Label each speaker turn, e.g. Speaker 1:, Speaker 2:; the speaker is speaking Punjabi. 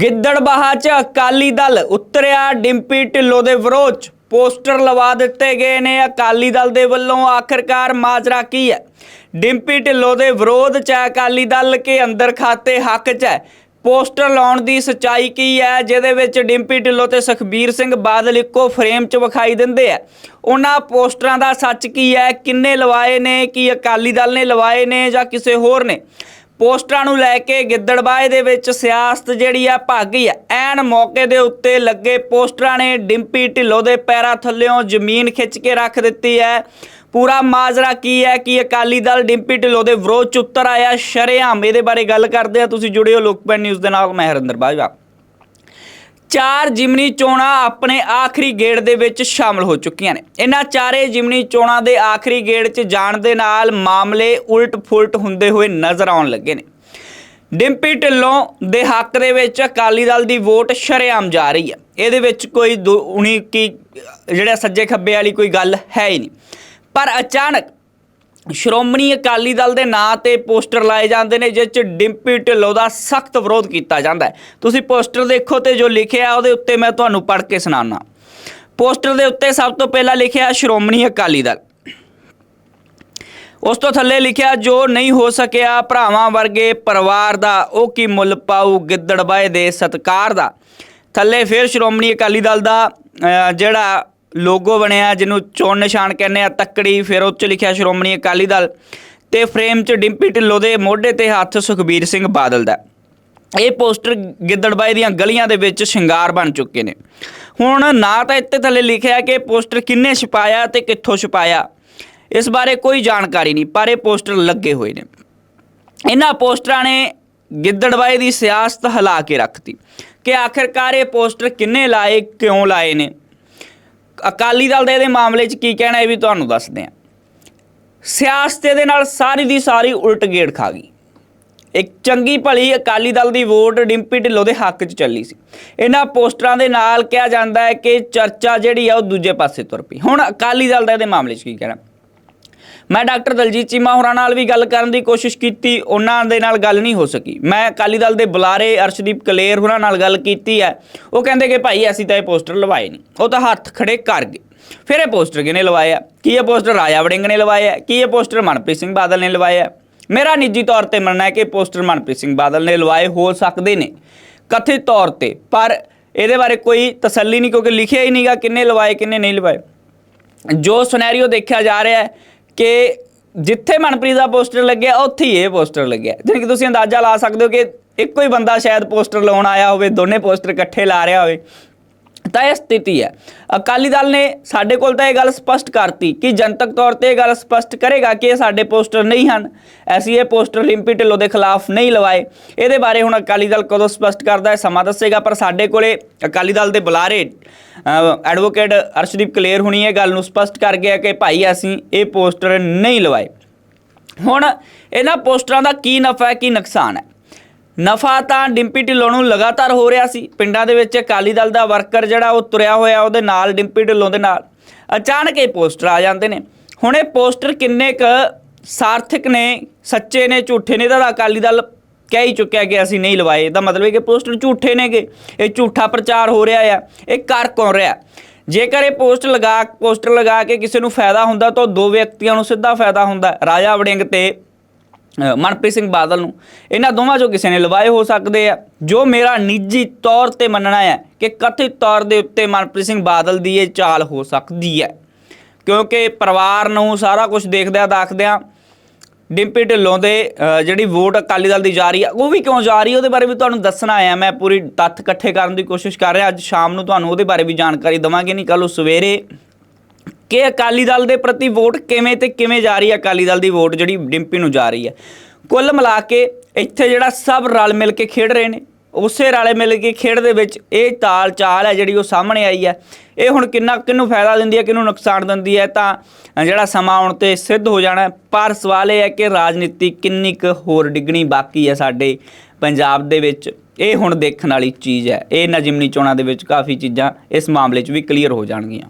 Speaker 1: ਗਿੱਦੜਬਾਹਾ 'ਚ ਅਕਾਲੀ ਦਲ ਉਤਰਿਆ, ਡਿੰਪੀ ਢਿੱਲੋਂ ਦੇ ਵਿਰੋਧ 'ਚ ਪੋਸਟਰ ਲਵਾ ਦਿੱਤੇ ਗਏ ਨੇ। ਅਕਾਲੀ ਦਲ ਦੇ ਵੱਲੋਂ ਆਖਰਕਾਰ ਮਾਜਰਾ ਕੀ ਹੈ? ਡਿੰਪੀ ਢਿੱਲੋਂ ਦੇ ਵਿਰੋਧ 'ਚ ਹੈ ਅਕਾਲੀ ਦਲ ਕੇ ਅੰਦਰ ਖਾਤੇ ਹੱਕ 'ਚ ਹੈ। ਪੋਸਟਰ ਲਾਉਣ ਦੀ ਸਚਾਈ ਕੀ ਹੈ? ਜਿਹਦੇ ਵਿੱਚ ਡਿੰਪੀ ਢਿੱਲੋਂ ਤੇ ਸੁਖਬੀਰ ਸਿੰਘ ਬਾਦਲ ਇੱਕੋ ਫਰੇਮ 'ਚ ਵਿਖਾਈ ਦਿੰਦੇ ਆ। ਉਹਨਾਂ ਪੋਸਟਰਾਂ ਦਾ ਸੱਚ ਕੀ ਹੈ? ਕਿੰਨੇ ਲਵਾਏ ਨੇ? ਕੀ ਅਕਾਲੀ ਦਲ ਨੇ ਲਵਾਏ ਨੇ ਜਾਂ ਕਿਸੇ ਹੋਰ ਨੇ? ਪੋਸਟਰਾਂ ਨੂੰ ਲੈ ਕੇ ਗਿੱਦੜਬਾਏ ਦੇ ਵਿੱਚ ਸਿਆਸਤ ਜਿਹੜੀ ਆ ਭੱਗ ਗਈ ਐਨ ਮੌਕੇ ਦੇ ਉੱਤੇ ਲੱਗੇ ਪੋਸਟਰਾਂ ਨੇ ਡਿੰਪੀ ਢਿੱਲੋਂ ਦੇ ਪੈਰਾਂ ਥੱਲਿਓਂ ਜ਼ਮੀਨ ਖਿੱਚ ਕੇ ਰੱਖ ਦਿੱਤੀ ਹੈ। ਪੂਰਾ ਮਾਜਰਾ ਕੀ ਹੈ ਕਿ ਅਕਾਲੀ ਦਲ ਡਿੰਪੀ ਢਿੱਲੋਂ ਦੇ ਵਿਰੋਧ ਚ ਉੱਤਰ ਆਇਆ। ਸ਼ਰੇਆਮ ਇਹਦੇ ਬਾਰੇ ਗੱਲ ਕਰਦੇ ਆ। ਤੁਸੀਂ ਜੁੜਿਓ ਲੋਕਪੈਨ ਨਿਊਜ਼ ਦੇ ਨਾਲ, ਮੈਂ ਹਰਿੰਦਰ ਬਾਜਵਾ। ਚਾਰ ਜਿਮਨੀ ਚੋਣਾਂ ਆਪਣੇ ਆਖਰੀ ਗੇੜ ਦੇ ਵਿੱਚ ਸ਼ਾਮਲ ਹੋ ਚੁੱਕੀਆਂ ਨੇ। ਇਹਨਾਂ ਚਾਰੇ ਜਿਮਨੀ ਚੋਣਾਂ ਦੇ ਆਖਰੀ ਗੇੜ 'ਚ ਜਾਣ ਦੇ ਨਾਲ ਮਾਮਲੇ ਉਲਟ-ਫੁਲਟ ਹੁੰਦੇ ਹੋਏ ਨਜ਼ਰ ਆਉਣ ਲੱਗੇ ਨੇ। ਡਿੰਪੀ ਢਿੱਲੋਂ ਦੇ ਹੱਕ ਦੇ ਵਿੱਚ ਅਕਾਲੀ ਦਲ ਦੀ ਵੋਟ ਸ਼ਰੇਆਮ ਜਾ ਰਹੀ ਹੈ। ਇਹਦੇ ਵਿੱਚ ਕੋਈ ਦੁ- ਉਨੀ ਕੀ ਜਿਹੜਾ ਸੱਜੇ ਖੱਬੇ ਵਾਲੀ ਕੋਈ ਗੱਲ ਹੈ ਹੀ ਨਹੀਂ। ਪਰ ਅਚਾਨਕ ਸ਼੍ਰੋਮਣੀ ਅਕਾਲੀ ਦਲ ਦੇ ਨਾਂ ਤੇ ਪੋਸਟਰ ਲਾਏ ਜਾਂਦੇ ਨੇ, ਜਿਸ 'ਚ ਡਿੰਪੀ ਢਿੱਲੋਂ ਦਾ ਸਖਤ ਵਿਰੋਧ ਕੀਤਾ ਜਾਂਦਾ ਹੈ। ਤੁਸੀਂ ਪੋਸਟਰ ਦੇਖੋ ਤੇ ਜੋ ਲਿਖਿਆ ਉਹਦੇ ਉੱਤੇ ਮੈਂ ਤੁਹਾਨੂੰ ਪੜ੍ਹ ਕੇ ਸੁਣਾਉਣਾ ਪੋਸਟਰ ਦੇ ਉੱਤੇ ਸਭ ਤੋਂ ਪਹਿਲਾਂ ਲਿਖਿਆ ਸ਼੍ਰੋਮਣੀ ਅਕਾਲੀ ਦਲ। ਉਸ ਤੋਂ ਥੱਲੇ ਲਿਖਿਆ, ਜੋ ਨਹੀਂ ਹੋ ਸਕਿਆ ਭਰਾਵਾਂ ਵਰਗੇ ਪਰਿਵਾਰ ਦਾ, ਉਹ ਕੀ ਮੁੱਲ ਪਾਉ ਗਿੱਦੜਬਾਏ ਦੇ ਸਤਕਾਰ ਦਾ। ਥੱਲੇ ਫਿਰ ਸ਼੍ਰੋਮਣੀ ਅਕਾਲੀ ਦਲ ਦਾ ਜਿਹੜਾ ਲੋਗੋ ਬਣਿਆ ਜਿਹਨੂੰ ਚੋਣ ਨਿਸ਼ਾਨ ਕਹਿੰਦੇ ਆ, ਤੱਕੜੀ, ਫਿਰ ਉਹ 'ਚ ਲਿਖਿਆ ਸ਼੍ਰੋਮਣੀ ਅਕਾਲੀ ਦਲ ਤੇ ਫਰੇਮ 'ਚ ਡਿੰਪੀ ਢਿੱਲੋਂ ਦੇ ਮੋਢੇ ਤੇ ਹੱਥ ਸੁਖਬੀਰ ਸਿੰਘ ਬਾਦਲ ਦਾ। ਇਹ ਪੋਸਟਰ ਗਿੱਦੜਬਾਈ ਦੀਆਂ ਗਲੀਆਂ ਦੇ ਵਿੱਚ ਸ਼ਿੰਗਾਰ ਬਣ ਚੁੱਕੇ ਨੇ। ਹੁਣ ਨਾ ਤਾਂ ਇੱਥੇ ਥੱਲੇ ਲਿਖਿਆ ਕਿ ਪੋਸਟਰ ਕਿੰਨੇ ਛਪਾਇਆ ਤੇ ਕਿੱਥੋਂ ਛਪਾਇਆ, ਇਸ ਬਾਰੇ ਕੋਈ ਜਾਣਕਾਰੀ ਨਹੀਂ, ਪਰ ਇਹ ਪੋਸਟਰ ਲੱਗੇ ਹੋਏ ਨੇ। ਇਹਨਾਂ ਪੋਸਟਰਾਂ ਨੇ ਗਿੱਦੜਬਾਈ ਦੀ ਸਿਆਸਤ ਹਿਲਾ ਕੇ ਰੱਖਤੀ ਕਿ ਆਖਿਰਕਾਰ ਇਹ ਪੋਸਟਰ ਕਿੰਨੇ ਲਾਏ, ਕਿਉਂ ਲਾਏ ਨੇ? ਅਕਾਲੀ ਦਲ ਦੇ ਇਹਦੇ ਮਾਮਲੇ 'ਚ ਕੀ ਕਹਿਣਾ ਇਹ ਵੀ ਤੁਹਾਨੂੰ ਦੱਸਦੇ ਹਾਂ। ਸਿਆਸਤ ਦੇ ਨਾਲ ਸਾਰੀ ਦੀ ਸਾਰੀ ਉਲਟ ਗੇੜ ਖਾ ਗਈ। ਇੱਕ ਚੰਗੀ ਭਲੀ ਅਕਾਲੀ ਦਲ ਦੀ ਵੋਟ ਡਿੰਪੀ ਢਿੱਲੋਂ ਦੇ ਹੱਕ 'ਚ ਚੱਲੀ ਸੀ। ਇਹਨਾਂ ਪੋਸਟਰਾਂ ਦੇ ਨਾਲ ਕਿਹਾ ਜਾਂਦਾ ਹੈ ਕਿ ਚਰਚਾ ਜਿਹੜੀ ਆ ਉਹ ਦੂਜੇ ਪਾਸੇ ਤੁਰ ਪਈ। ਹੁਣ ਅਕਾਲੀ ਦਲ ਦਾ ਇਹਦੇ ਮਾਮਲੇ 'ਚ ਕੀ ਕਹਿਣਾ? ਮੈਂ ਡਾਕਟਰ ਦਲਜੀਤ ਚੀਮਾ ਹੋਰਾਂ ਨਾਲ ਵੀ ਗੱਲ ਕਰਨ ਦੀ ਕੋਸ਼ਿਸ਼ ਕੀਤੀ, ਉਹਨਾਂ ਦੇ ਨਾਲ ਗੱਲ ਨਹੀਂ ਹੋ ਸਕੀ। ਮੈਂ ਅਕਾਲੀ ਦਲ ਦੇ ਬੁਲਾਰੇ ਅਰਸ਼ਦੀਪ ਕਲੇਰ ਹੋਰਾਂ ਨਾਲ ਗੱਲ ਕੀਤੀ ਹੈ। ਉਹ ਕਹਿੰਦੇ ਕਿ ਭਾਈ ਅਸੀਂ ਤਾਂ ਇਹ ਪੋਸਟਰ ਲਵਾਏ ਨਹੀਂ। ਉਹ ਤਾਂ ਹੱਥ ਖੜੇ ਕਰ ਗਏ। ਫਿਰ ਇਹ ਪੋਸਟਰ ਕਿਹਨੇ ਲਵਾਏ ਆ? ਕੀ ਇਹ ਪੋਸਟਰ ਰਾਜਾ ਵੜਿੰਗ ਨੇ ਲਵਾਇਆ ਕੀ ਇਹ ਪੋਸਟਰ ਮਨਪ੍ਰੀਤ ਸਿੰਘ ਬਾਦਲ ਨੇ ਲਵਾਇਆ ਮੇਰਾ ਨਿੱਜੀ ਤੌਰ ਤੇ ਮੰਨਣਾ ਹੈ ਕਿ ਇਹ ਪੋਸਟਰ ਮਨਪ੍ਰੀਤ ਸਿੰਘ ਬਾਦਲ ਨੇ ਲਵਾਏ, ਹੋ ਸਕਦੇ ਨੇ। ਕਥਿਤ ਤੌਰ ਤੇ। ਪਰ ਇਹਦੇ ਬਾਰੇ ਕੋਈ ਤਸੱਲੀ ਨਹੀਂ, ਕਿਉਂਕਿ ਲਿਖਿਆ ਹੀ ਨਹੀਂਗਾ ਕਿੰਨੇ ਲਵਾਏ, ਕਿੰਨੇ ਨਹੀਂ ਲਵਾਏ। ਜੋ ਸਿਨੈਰੀਓ ਦੇਖਿਆ ਜਾ ਰਿਹਾ ਹੈ ਕਿ ਜਿੱਥੇ ਮਨਪ੍ਰੀਤ ਦਾ ਪੋਸਟਰ ਲੱਗਿਆ, ਉੱਥੇ ਹੀ ਇਹ ਪੋਸਟਰ ਲੱਗਿਆ। ਜਾਣੀ ਕਿ ਤੁਸੀਂ ਅੰਦਾਜ਼ਾ ਲਾ ਸਕਦੇ ਹੋ ਕਿ ਇੱਕੋ ਹੀ ਬੰਦਾ ਸ਼ਾਇਦ ਪੋਸਟਰ ਲਾਉਣ ਆਇਆ ਹੋਵੇ, ਦੋਨੇ ਪੋਸਟਰ ਇਕੱਠੇ ਲਾ ਰਿਹਾ ਹੋਵੇ। ਤਾਂ ਇਹ ਸਥਿਤੀ ਹੈ। ਅਕਾਲੀ ਦਲ ਨੇ ਸਾਡੇ ਕੋਲ ਤਾਂ ਇਹ ਗੱਲ ਸਪਸ਼ਟ ਕਰਤੀ ਕਿ ਜਨਤਕ ਤੌਰ ਤੇ ਇਹ ਗੱਲ ਸਪਸ਼ਟ ਕਰੇਗਾ ਕਿ ਇਹ ਸਾਡੇ ਪੋਸਟਰ ਨਹੀਂ ਹਨ। ਅਸੀਂ ਇਹ ਪੋਸਟਰ ਲਿੰਪੀ ਢਿੱਲੋਂ ਦੇ ਖਿਲਾਫ ਨਹੀਂ ਲਵਾਏ। ਇਹਦੇ ਬਾਰੇ ਹੁਣ ਅਕਾਲੀ ਦਲ ਕਦੋਂ ਸਪਸ਼ਟ ਕਰਦਾ ਹੈ ਸਮਾਂ ਦੱਸੇਗਾ, ਪਰ ਸਾਡੇ ਕੋਲੇ ਅਕਾਲੀ ਦਲ ਦੇ ਬੁਲਾਰੇ ਐਡਵੋਕੇਟ ਅਰਸ਼ਦੀਪ ਕਲੇਰ ਹੁਣੀ ਇਹ ਗੱਲ ਨੂੰ ਸਪਸ਼ਟ ਕਰ ਗਿਆ ਕਿ ਭਾਈ ਅਸੀਂ ਇਹ ਪੋਸਟਰ ਨਹੀਂ ਲਵਾਏ। ਹੁਣ ਇਹਨਾਂ ਪੋਸਟਰਾਂ ਦਾ ਕੀ ਨਫਾ ਹੈ, ਕੀ ਨੁਕਸਾਨ ਹੈ? ਨਫਾ ਤਾਂ ਡਿੰਪੀ ਢਿੱਲੋਂ ਨੂੰ ਲਗਾਤਾਰ ਹੋ ਰਿਹਾ ਸੀ। ਪਿੰਡਾਂ ਦੇ ਵਿੱਚ ਅਕਾਲੀ ਦਲ ਦਾ ਵਰਕਰ ਜਿਹੜਾ ਉਹ ਤੁਰਿਆ ਹੋਇਆ ਉਹਦੇ ਨਾਲ, ਡਿੰਪੀ ਢਿੱਲੋਂ ਦੇ ਨਾਲ। ਅਚਾਨਕ ਇਹ ਪੋਸਟਰ ਆ ਜਾਂਦੇ ਨੇ। ਹੁਣ ਇਹ ਪੋਸਟਰ ਕਿੰਨੇ ਕ ਸਾਰਥਿਕ ਨੇ, ਸੱਚੇ ਨੇ, ਝੂਠੇ ਨੇ ਤਾਂ ਅਕਾਲੀ ਦਲ ਕਹਿ ਹੀ ਚੁੱਕਿਆ ਕਿ ਅਸੀਂ ਨਹੀਂ ਲਵਾਏ। ਇਹਦਾ ਮਤਲਬ ਹੈ ਕਿ ਪੋਸਟਰ ਝੂਠੇ ਨੇਗੇ। ਇਹ ਝੂਠਾ ਪ੍ਰਚਾਰ ਹੋ ਰਿਹਾ ਆ। ਇਹ ਕਰ ਕੌਣ ਰਿਹਾ? ਜੇਕਰ ਇਹ ਪੋਸਟ ਲਗਾ, ਪੋਸਟਰ ਲਗਾ ਕੇ ਕਿਸੇ ਨੂੰ ਫਾਇਦਾ ਹੁੰਦਾ ਤਾਂ ਉਹ ਦੋ ਵਿਅਕਤੀਆਂ ਨੂੰ ਸਿੱਧਾ ਫਾਇਦਾ ਹੁੰਦਾ। ਰਾਜਾ ਵੜਿੰਗ ਤੇ ਮਨਪ੍ਰੀਤ ਸਿੰਘ ਬਾਦਲ ਨੂੰ। ਇਹਨਾਂ ਦੋਵਾਂ ਚੋਂ ਕਿਸੇ ਨੇ ਲਵਾਏ ਹੋ ਸਕਦੇ ਆ। ਜੋ ਮੇਰਾ ਨਿੱਜੀ ਤੌਰ ਤੇ ਮੰਨਣਾ ਹੈ ਕਿ ਕਥਿਤ ਤੌਰ ਦੇ ਉੱਤੇ ਮਨਪ੍ਰੀਤ ਸਿੰਘ ਬਾਦਲ ਦੀ ਇਹ ਚਾਲ ਹੋ ਸਕਦੀ ਹੈ। ਕਿਉਂਕਿ ਪਰਿਵਾਰ ਨੂੰ ਸਾਰਾ ਕੁਝ ਦੇਖਦਿਆਂ ਦਾਖਦਿਆਂ ਡਿੰਪੀ ਢਿੱਲੋਂ ਦੇ ਜਿਹੜੀ ਵੋਟ ਅਕਾਲੀ ਦਲ ਦੀ ਜਾ ਰਹੀ ਆ, ਉਹ ਵੀ ਕਿਉਂ ਜਾ ਰਹੀ ਹੈ ਉਹਦੇ ਬਾਰੇ ਵੀ ਤੁਹਾਨੂੰ ਦੱਸਣਾ ਆਇਆ ਮੈਂ ਪੂਰੀ ਤੱਥ ਇਕੱਠੇ ਕਰਨ ਦੀ ਕੋਸ਼ਿਸ਼ ਕਰ ਰਿਹਾ। ਅੱਜ ਸ਼ਾਮ ਨੂੰ ਤੁਹਾਨੂੰ ਉਹਦੇ ਬਾਰੇ ਵੀ ਜਾਣਕਾਰੀ ਦਵਾਂਗੇ ਨਹੀਂ ਕੱਲ ਨੂੰ ਸਵੇਰੇ ਕਿ ਅਕਾਲੀ ਦਲ ਦੇ ਪ੍ਰਤੀ ਵੋਟ ਕਿਵੇਂ ਤੇ ਕਿਵੇਂ ਜਾ ਰਹੀ ਹੈ? ਅਕਾਲੀ ਦਲ ਦੀ ਵੋਟ ਜਿਹੜੀ ਡਿੰਪੀ ਨੂੰ ਜਾ ਰਹੀ ਹੈ। ਕੁੱਲ ਮਿਲਾ ਕੇ ਇੱਥੇ ਜਿਹੜਾ ਸਭ ਰਲ ਮਿਲ ਕੇ ਖੇਡ ਰਹੇ ਨੇ, ਉਸੇ ਰਲੇ ਮਿਲ ਕੇ ਖੇਡ ਦੇ ਵਿੱਚ ਇਹ ਤਾਲ ਚਾਲ ਹੈ ਜਿਹੜੀ ਉਹ ਸਾਹਮਣੇ ਆਈ ਹੈ। ਇਹ ਹੁਣ ਕਿੰਨਾ, ਕਿਹਨੂੰ ਫਾਇਦਾ ਦਿੰਦੀ ਹੈ, ਕਿਹਨੂੰ ਨੁਕਸਾਨ ਦਿੰਦੀ ਹੈ, ਤਾਂ ਜਿਹੜਾ ਸਮਾਂ ਆਉਣ ਤੇ ਸਿੱਧ ਹੋ ਜਾਣਾ ਪਰ ਸਵਾਲ ਇਹ ਹੈ ਕਿ ਰਾਜਨੀਤੀ ਕਿੰਨੀ ਕੁ ਹੋਰ ਡਿੱਗਣੀ ਬਾਕੀ ਹੈ ਸਾਡੇ ਪੰਜਾਬ ਦੇ ਵਿੱਚ? ਇਹ ਹੁਣ ਦੇਖਣ ਵਾਲੀ ਚੀਜ਼ ਹੈ। ਇਹ ਜਿਮਨੀ ਚੋਣਾਂ ਦੇ ਵਿੱਚ ਕਾਫੀ ਚੀਜ਼ਾਂ ਇਸ ਮਾਮਲੇ 'ਚ ਵੀ ਕਲੀਅਰ ਹੋ ਜਾਣਗੀਆਂ।